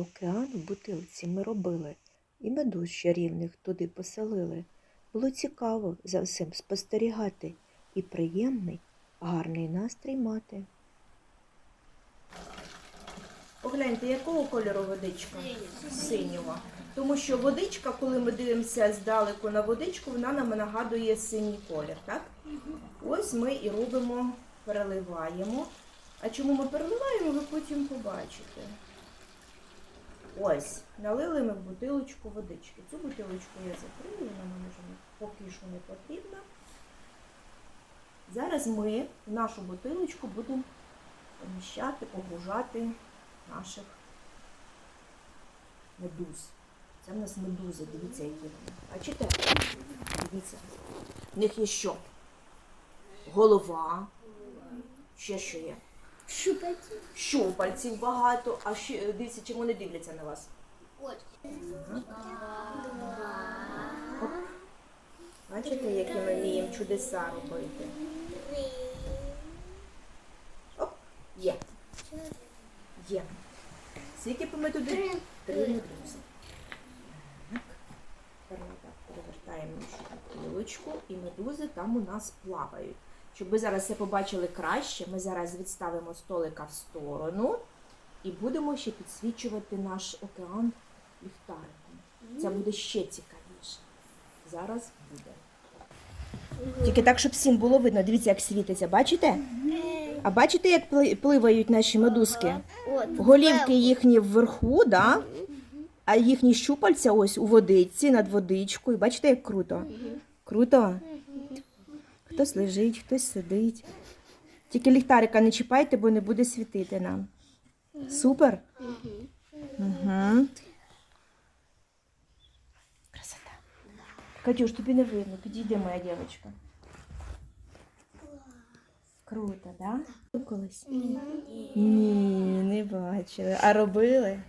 Океан в бутилці ми робили, і медуз чарівних туди поселили. Було цікаво за всім спостерігати і приємний, гарний настрій мати. Погляньте, якого кольору водичка? Синього. Тому що водичка, коли ми дивимося здалеку на водичку, вона нам нагадує синій колір, так? Ось ми і робимо, переливаємо. А чому ми переливаємо, ви потім побачите. Ось, налили ми бутилочку водички. Цю бутилочку я закрию, вона мені вже поки що не потрібна. Зараз ми в нашу бутилочку будемо поміщати, погружати наших медуз. Це в нас медузи, дивіться, які вони. Бачите? Дивіться. В них є що? Голова. Ще що є? Щупальці. Щупальців багато, а ще дивіться, чим вони дивляться на вас. Бачите, які ми вміємо чудеса робити? Оп, є. Є. Скільки ми туди? Три. Медузи. Тепер ми так перевертаємо нашу і медузи там у нас плавають. Щоб ви зараз це побачили краще, ми зараз відставимо столика в сторону і будемо ще підсвічувати наш океан ліхтариком. Це буде ще цікавіше. Зараз буде. Тільки так, щоб всім було видно. Дивіться, як світиться. Бачите? А бачите, як пливають наші медузки? Голівки їхні вверху, да? а їхні щупальця ось у водичці, над водичкою. Бачите, як круто? Круто? Хтось лежить, хтось сидить. Тільки ліхтарика не чіпайте, бо не буде світити нам. Супер? Угу. Красота. Катюш, тобі не видно, підійди, моя дівчинка. Круто, так? Да? Колись? Ні, не бачили. А робили?